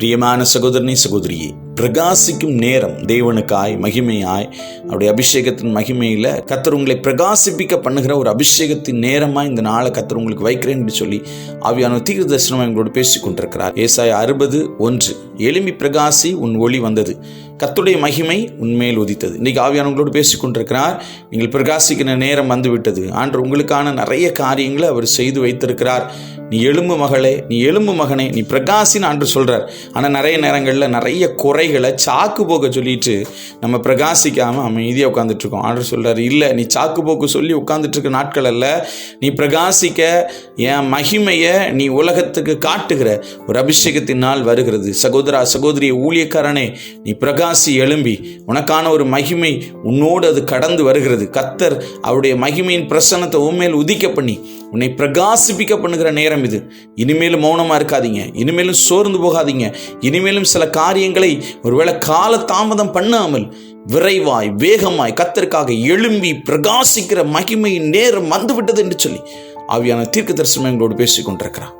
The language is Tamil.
பிரியமான சகோதரனே சகோதரியே பிரகாசிக்கும் நேரம் தேவனுக்காய் மகிமையாய் அவருடைய அபிஷேகத்தின் மகிமையில் கத்தர் உங்களை பிரகாசிப்பிக்க பண்ணுகிற ஒரு அபிஷேகத்தின் நேரமாக இந்த நாளை கத்தர் உங்களுக்கு வைக்கிறேன் என்று சொல்லி ஆவியான தீர்க்க தரிசனம் எங்களோடு பேசிக் கொண்டிருக்கிறார் ஏசாய அறுபது ஒன்று எலும்பி பிரகாசி உன் ஒளி வந்தது. கத்துடைய மகிமை உண்மையில் உதித்தது. இன்னைக்கு ஆவியானவங்களோடு பேசிக்கொண்டிருக்கிறார் நீங்கள் பிரகாசிக்கிற நேரம் வந்துவிட்டது. ஆண்டு உங்களுக்கான நிறைய காரியங்களை அவர் செய்து வைத்திருக்கிறார். நீ எலும்பு மகளே நீ எலும்பு மகனே நீ பிரகாசின்னு ஆண்டு சொல்கிறார் ஆனால் நிறைய நேரங்களில் நிறைய குறைகளை சாக்கு போக்க சொல்லிட்டு நம்ம பிரகாசிக்காமல் அமைதியாக உட்காந்துட்ருக்கோம் ஆண்டு சொல்கிறார் இல்லை நீ சாக்கு போக்கு சொல்லி உட்காந்துட்ருக்க நாட்கள் அல்ல. நீ பிரகாசிக்க என் மகிமையை நீ உலகத்துக்கு காட்டுகிற. ஒரு அபிஷேகத்தினால் வருகிறது. சகோதரா சகோதரிய ஊழியக்காரனே நீ பிரகாசி எழும்பி உனக்கான ஒரு மகிமை உன்னோடு அது கடந்து வருகிறது. கத்தர் அவருடைய மகிமையின் பிரசன்னத்தை உண்மையில் உதிக்க பண்ணி உன்னை பிரகாசிப்பிக்க பண்ணுகிற நேரம் இது. இனிமேலும் மௌனமாக இருக்காதீங்க. இனிமேலும் சோர்ந்து போகாதீங்க. இனிமேலும் சில காரியங்களை ஒருவேளை கால தாமதம் பண்ணாமல் விரைவாய் வேகமாய் கத்தருக்காக எழும்பி பிரகாசிக்கிற மகிமையின் நேரம் வந்துவிட்டது என்று சொல்லி ஆவியான தீர்க்க தரிசனம் எங்களோடு பேசிக் கொண்டிருக்கிறான்